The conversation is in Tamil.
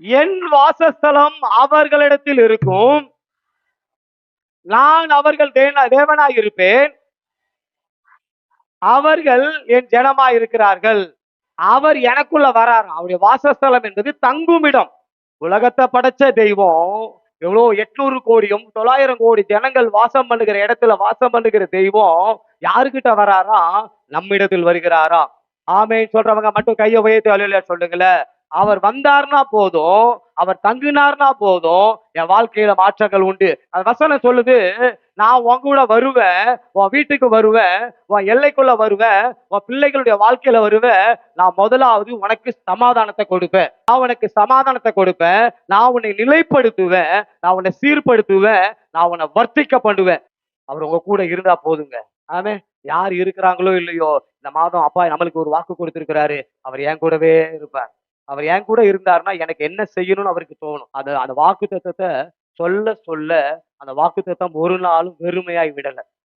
என் வாசஸ்தலம் அவர்களிடத்தில் இருக்கும். நான் அவர்கள் தேவனா- தேவனாய் இருப்பேன் அவர்கள் என் ஜனமாய் இருக்கிறார்கள் அவர் எனக்குள்ள வரார்? அவருடைய வாசஸ்தலம் என்பது தங்குமிடம். உலகத்தை படைச்ச தெய்வம் எவ்வளோ எட்நூறு கோடியும் தொள்ளாயிரம் கோடி ஜனங்கள் வாசம் பண்ணுகிற இடத்துல வாசம் பண்ணுகிற தெய்வம் யாருக்கிட்ட வராரா? நம்மிடத்தில் வருகிறாரா? ஆமே சொல்றவங்க மட்டும் கையை உயர்த்தி அலுவலர் சொல்லுங்களேன். அவர் வந்தார்னா போதும் அவர் தங்கினார்னா போதும் என் வாழ்க்கையில மாற்றங்கள் உண்டு. அந்த வசனம் சொல்லுது நான் உன் கூட வருவேன் உன் வீட்டுக்கு வருவேன் உன் எல்லைக்குள்ள வருவேன் உன் பிள்ளைகளுடைய வாழ்க்கையில வருவேன். நான் முதலாவது உனக்கு சமாதானத்தை கொடுப்பேன். நான் உனக்கு சமாதானத்தை கொடுப்பேன். நான் உன்னை நிலைப்படுத்துவேன். நான் உன்னை சீர்படுத்துவேன். நான் உன்னை வர்த்திக்க பண்ணுவேன். அவர் உங்க கூட இருந்தா போதுங்க. ஆமே யார் இருக்கிறாங்களோ இல்லையோ இந்த மாதம் அப்பா நம்மளுக்கு ஒரு வாக்கு கொடுத்திருக்கிறாரு. அவர் என் கூடவே இருப்பார். அவர் என் கூட இருந்தாருன்னா எனக்கு என்ன செய்யணும்னு அவருக்கு தோணும். அது அந்த வாக்கு தத்துவத்தை சொல்ல சொல்ல அந்த வாக்கு தத்துவம் ஒரு நாளும் வெறுமையாய் விடல.